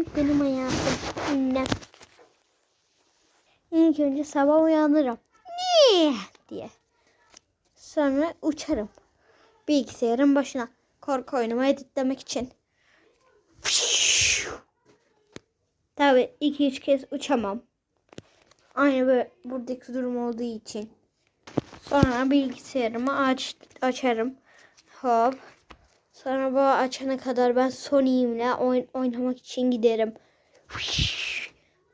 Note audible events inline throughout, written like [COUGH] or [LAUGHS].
günlük benim hayatım. Annem. İlk önce sabah uyanırım. Niye? diye. Sonra uçarım. Bilgisayarın başına. Korku oyunumu editlemek için. Tabii iki üç kez uçamam. Aynı böyle buradaki durum olduğu için. Sonra bilgisayarımı aç, açarım. Hop. Sonra bu açana kadar ben Sony'imle oyn oynamak için giderim.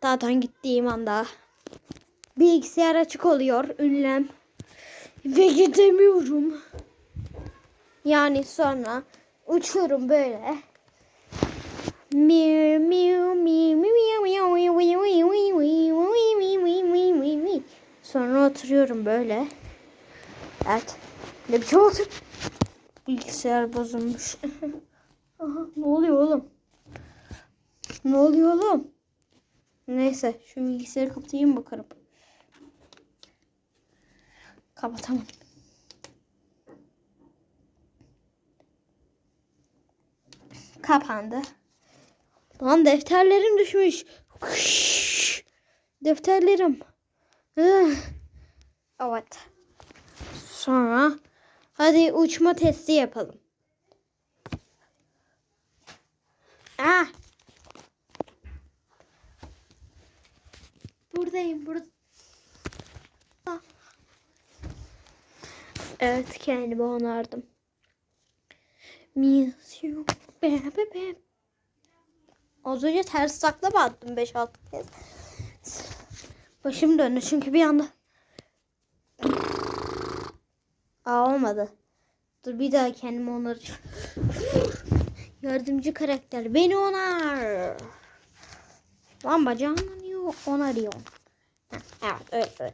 Zaten gittiğim anda bilgisayar açık oluyor ünlem. Ve gidemiyorum. Yani sonra uçuyorum böyle. Miu miu miu miu miu miu miu miu miu miu miu miu. Sonra oturuyorum böyle. Evet. Ne biçim otur? Bilgisayar bozulmuş. [LAUGHS] Aha, ne oluyor oğlum? Ne oluyor oğlum? Neyse şu bilgisayarı kapatayım bakarım. Kapatamam. Kapandı. Lan defterlerim düşmüş. Defterlerim. Evet. Sonra hadi uçma testi yapalım. Ah. Buradayım burada. Evet kendimi onardım. Miss you. Be, be, be. Az önce ters takla mı attım 5-6 kez? Başım döndü çünkü bir anda. Aa olmadı. Dur bir daha kendimi onaracağım. [LAUGHS] Yardımcı karakter beni onar. Lan bacağımdan niye onarıyor? Heh, Evet öyle öyle.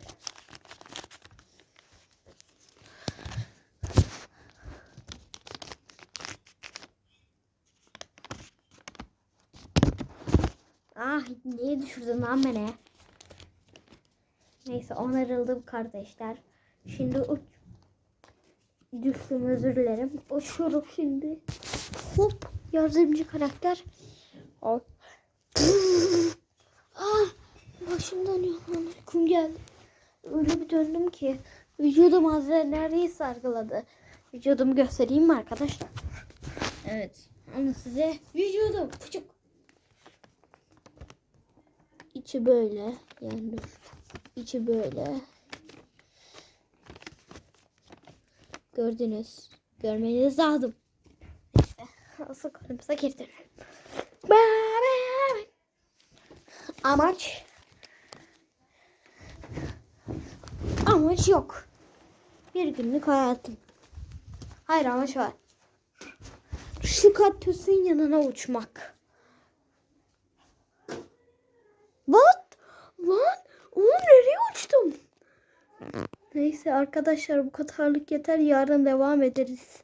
Ah niye düşürdün lan beni? Neyse onarıldım kardeşler. Şimdi uç. Düştüm özür dilerim. Uçuyorum şimdi. Hop yardımcı karakter. Hop. ah başım dönüyor lan. Uykum geldi. Öyle bir döndüm ki vücudum az neredeyse sargıladı. Vücudumu göstereyim mi arkadaşlar? Evet. Ama size vücudum küçük. İçi böyle. Yani. İçi böyle. Gördünüz. Görmeniz lazım. Neyse. Asıl konumuza geri dönelim. Amaç. Amaç yok. Bir günlük hayatım. Hayır amaç var. Şu kaktüsün yanına uçmak. What? Lan oğlum? Neyse arkadaşlar bu kadarlık yeter. Yarın devam ederiz.